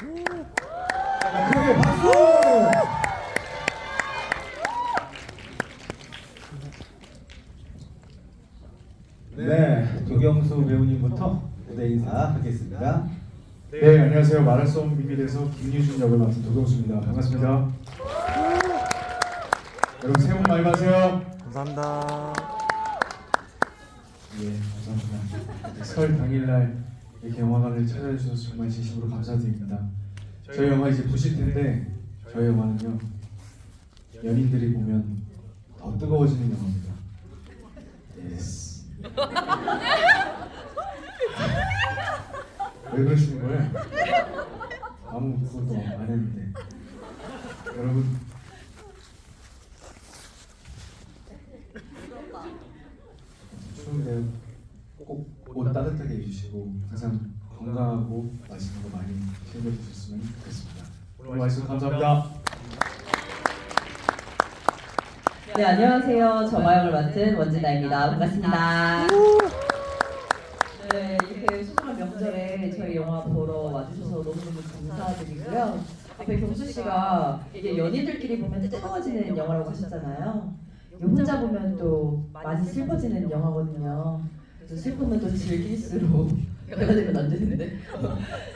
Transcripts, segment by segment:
크게 박수! 네, 도경수 배우님부터 무대 인사하겠습니다. 네, 안녕하세요. 말할 수 없는 비밀에서 김유준 역을 맡은 도경수입니다. 반갑습니다. 여러분 새해 복 많이 받으세요. 감사합니다. 예, 감사합니다. 설 당일날 이렇게 영화관을 찾아주셔서 정말 진심으로 감사드립니다. 저희 영화 이제 보실 텐데 저희 영화는요 연인들이 보면 더 뜨거워지는 영화입니다. 예스. 왜 그러시는 거예요? 아무 그것도 안 했는데 여러분 입으시고 항상 건강하고 맛있는 거 많이 챙겨 드셨으면 좋겠습니다. 오늘 와주셔서 감사합니다. 네, 안녕하세요. 저마역을 맡은 원진아입니다. 반갑습니다. 네, 이렇게 소중한 명절에 저희 영화 보러 와주셔서 너무너무 감사드리고요. 앞에 경수 씨가 이게 연인들끼리 보면 뜨거워지는 영화라고 하셨잖아요. 이게 혼자 보면 또 많이 슬퍼지는 영화거든요. 그래서 슬픔은 또 즐길수록 영화 되면 안 되는데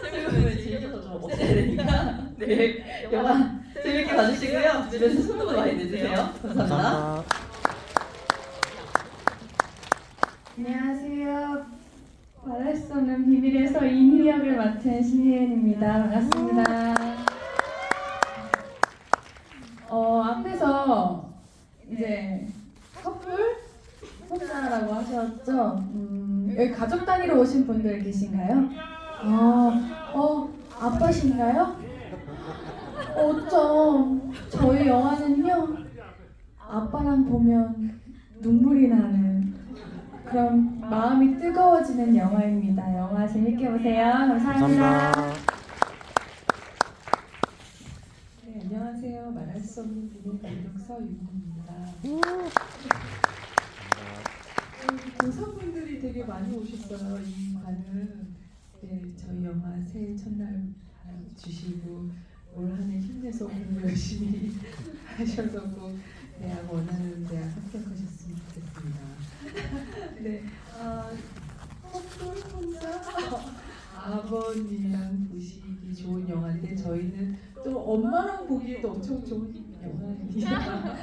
슬픔을 즐겨서 좀 없애야 되니까 네 영화 재밌게 봐주시고요. 집에서 손도 많이 내주세요. 감사합니다. 안녕하세요. 말할 수 없는 비밀에서 이니 역을 맡은 신예은입니다. 반갑습니다. 어, 앞에서 이제 혼자라고 하셨죠? 음, 여기 가족 단위로 오신 분들 계신가요? 어, 어, 아빠신가요? 어쩜 저희 영화는요 아빠랑 보면 눈물이 나는 그럼 마음이 뜨거워지는 영화입니다. 영화 재밌게 보세요. 감사합니다. 감사합니다. 네, 안녕하세요. 말할 수 없는 비밀 감독 서윤입니다. 고사분들이 되게 많이 오셨어요. 이 관은 네, 저희 영화 새해 첫날 주시고 올 한해 힘내서 공부 열심히 하셔서 꼭 대학 원하는 대학 합격하셨으면 좋겠습니다. 네, 아, 혼자 아버님이랑 보시기 좋은 영화인데 저희는 또 엄마랑 보기에도 엄청 좋은 영화입니다.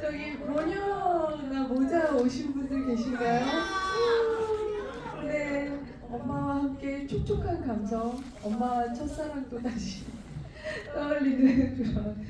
저기 분들 계신가요? 네, 엄마와 함께 촉촉한 감성, 엄마와 첫사랑 또 다시 떠올리는 그런